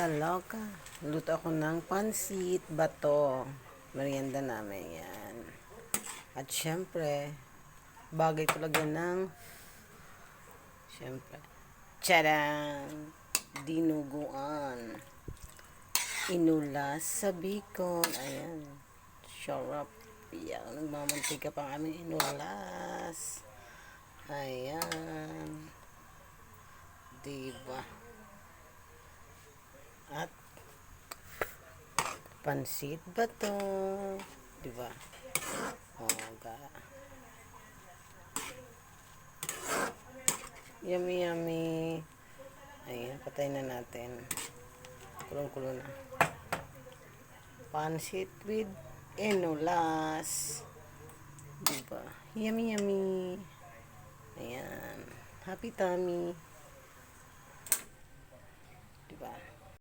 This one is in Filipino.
Kaloka. Luto ako ng pansit, bato. Merienda namin yan. At syempre, bagay talaga ng syempre, tadang! Dinuguan. Inulas sa bacon. Ayan. Sarap. Yan. Nagmamantika pa aming inulas. Ayan. Diba? At pansit ba to? Diba? Oh, ga. Yummy, yummy. Ayan, patay na natin. Kulong-kulo na. Pansit with enulas. Diba? Yummy, yummy. Ayan. Happy tummy. Diba?